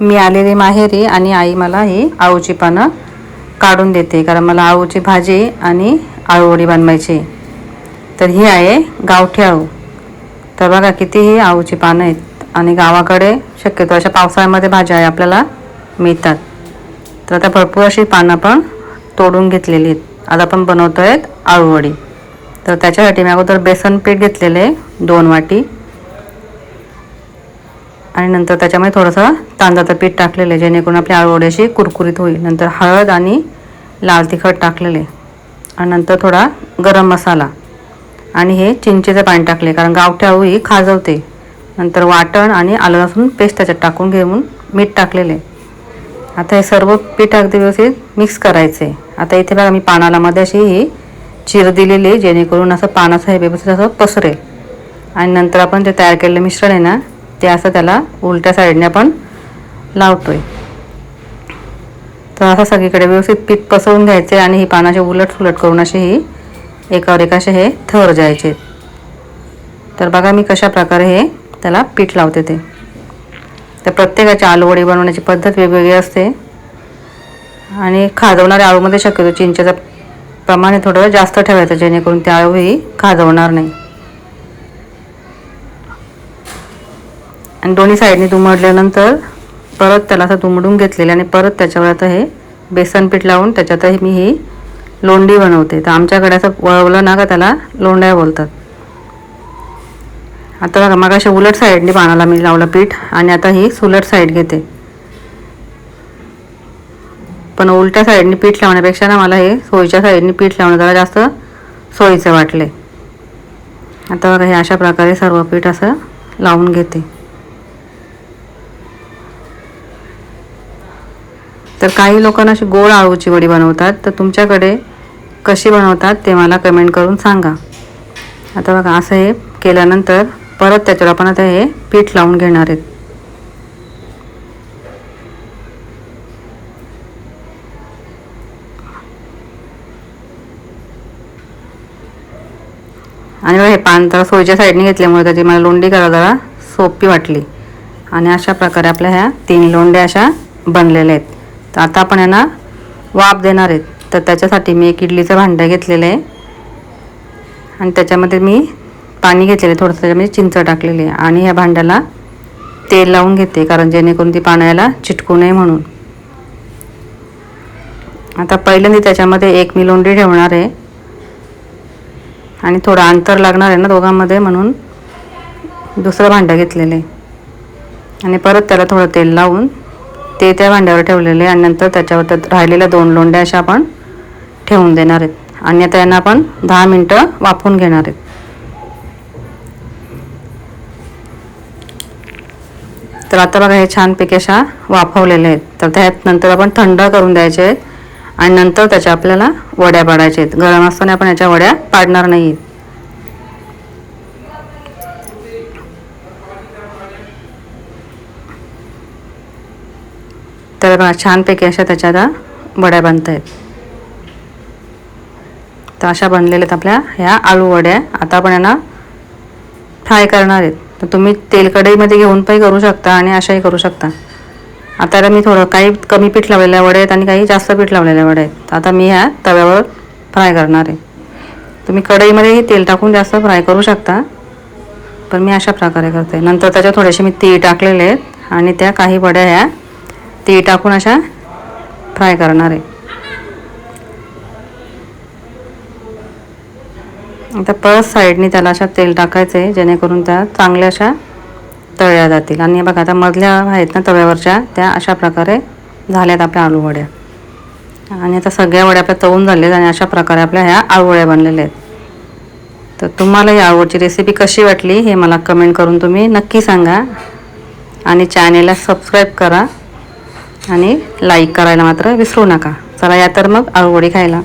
मी आलेली माहेरी आणि आई मला ही आळूची पानं काढून देते. कारण मला आळूची भाजी आणि आळूवडी बनवायची. तर ही आहे गावठी आळू. तर बघा किती ही आळूची पानं आहेत आणि गावाकडे शक्यतो अशा पावसाळ्यामध्ये भाज्या आहे आपल्याला मिळतात. तर आता भरपूर अशी पानं पण तोडून घेतलेली आहेत. आता आपण बनवतो आहेत आळूवडी. तर त्याच्यासाठी मी अगोदर बेसन पीठ घेतलेलं आहे दोन वाटी. आणि नंतर त्याच्यामध्ये थोडंसं तांदळाचं पीठ टाकलेलं आहे जेणेकरून आपली आळूवडी अशी कुरकुरीत होईल. नंतर हळद आणि लाल तिखट टाकलेले आणि नंतर थोडा गरम मसाला. आणि हे चिंचेचं पाणी टाकले कारण गावठी आळू ही खाजवते. नंतर वाटण आणि आलं लसूण पेस्ट त्याच्यात टाकून घेऊन मीठ टाकलेले आता हे सर्व पीठ अगदी व्यवस्थित मिक्स करायचे आता इथे बघा मी पानाला मध्ये अशी ही चिर दिलेली आहे जेणेकरून असं पानाचं हे व्यवस्थित असं पसरेल. आणि नंतर आपण जे तयार केलेलं मिश्रण आहे ना ते असं त्याला उलट्या साईडने आपण लावतोय. तर असं सगळीकडे व्यवस्थित पीठ पसरवून घ्यायचे आणि ही पानाचे उलट सुलट करून असे ही एकावर एक असे हे थर जायचे. तर बघा मी कशा प्रकारे हे त्याला पीठ लावते ते. तर प्रत्येकाची आलूवडी बनवण्याची पद्धत वेगवेगळी असते. आणि खाजवणाऱ्या आळूमध्ये शक्यतो चिंचेचं प्रमाण हे थोडं जास्त ठेवायचं जेणेकरून ते आळूही खाजवणार नाही. आणि दोन्ही साईडने दुमडल्यानंतर परत त्याला असं दुमडून घेतलेलं आणि परत त्याच्यावर आता हे बेसन पीठ लावून त्याच्यातही मी ही लोंडी बनवते. तर आमच्याकडे असं वळवलं ना का त्याला लोंड्या बोलतात. आता बघा मग अशा उलट साईडने पानाला मी लावलं पीठ आणि आता ही सुलट साईड घेते. पण उलट्या साईडने पीठ लावण्यापेक्षा ना मला हे सोयीच्या साईडने पीठ लावणं जरा जास्त सोयीचं वाटले. आता बघा हे अशा प्रकारे सर्व पीठ असं लावून घेते. तर काही लोकांना अशी गोड आळूची वडी बनवतात. तर तुमच्याकडे कशी बनवतात ते मला कमेंट करून सांगा. आता बघा असं हे केल्यानंतर परत त्याच्यावर आपण आता हे पीठ लावून घेणार आहेत. आणि हे पान तर सोयीच्या साईडने घेतल्यामुळे त्याची मला लोंडी करा जरा सोपी वाटली. आणि अशा प्रकारे आपल्या ह्या तीन लोंड्या अशा बनलेल्या आहेत. तर आता आपण यांना वाफ देणार आहेत. तर त्याच्यासाठी मी एक इडलीचं भांडं घेतलेलं आहे. आणि त्याच्यामध्ये मी पाणी घेतलेलं आहे. थोडंसं त्याच्यामध्ये म्हणजे चिंच टाकलेली आहे. आणि ह्या भांड्याला तेल लावून घेते कारण जेणेकरून ती पाण्याला चिटकू नये म्हणून. आता पहिल्यांदा त्याच्यामध्ये एक मी लोंडी ठेवणार आहे. आणि थोडं अंतर लागणार आहे ना दोघांमध्ये म्हणून दुसरं भांडं घेतलेलं आहे. आणि परत त्याला थोडं तेल लावून ते त्या भांड्यावर ठेवलेले आणि नंतर त्याच्यावर राहिलेल्या दोन लोंड्या अशा आपण ठेवून देणार आहेत. आणि आता यांना आपण दहा मिनटं वाफवून घेणार आहेत. तर आता बघा हे छानपैकी अशा वाफवलेल्या आहेत. तर त्यात नंतर आपण थंड करून द्यायचे आहेत आणि नंतर त्याच्या आपल्याला वड्या पाडायच्या आहेत. गरम असताना आपण याच्या वड्या पाडणार नाही तर बघा छानपैकी अशा त्याच्या आता वड्या बनत आहेत तर अशा बनलेल्या आहेत आपल्या ह्या आळू वड्या. आता आपण यांना फ्राय करणार आहेत. तर तुम्ही तेलकढईमध्ये घेऊन पण करू शकता आणि अशाही करू शकता. आता मी थोडं काही कमी पीठ लावलेल्या वड्या आहेत आणि काही जास्त पीठ लावलेल्या वड्या आहेत. आता मी ह्या तव्यावर फ्राय करणार आहे. तुम्ही कढईमध्येही तेल टाकून जास्त फ्राय करू शकता. पण मी अशा प्रकारे करते. नंतर त्याच्यात थोडेसे मी तीळ टाकलेले आहेत आणि त्या काही वड्या ह्या ते टाकून अशा फ्राय करणार आहे. आता परत साईडने त्याला अशा तेल टाकायचं आहे जेणेकरून त्या चांगल्या अशा तळल्या जातील. आणि बघा आता मधल्या आहेत ना तव्यावरच्या त्या अशा प्रकारे झाल्यात आपल्या आलू वड्या. आणि आता सगळ्या वड्या आपल्या तळून झालेल्या आणि अशा प्रकारे आपल्या ह्या आळूवड्या बनलेल्या आहेत. तर तुम्हाला ही आळूची रेसिपी कशी वाटली हे मला कमेंट करून तुम्ही नक्की सांगा. आणि चॅनेलला सबस्क्राईब करा. आणि लाईक करायला मात्र विसरू नका. चला या तर मग आळूवडी खायला.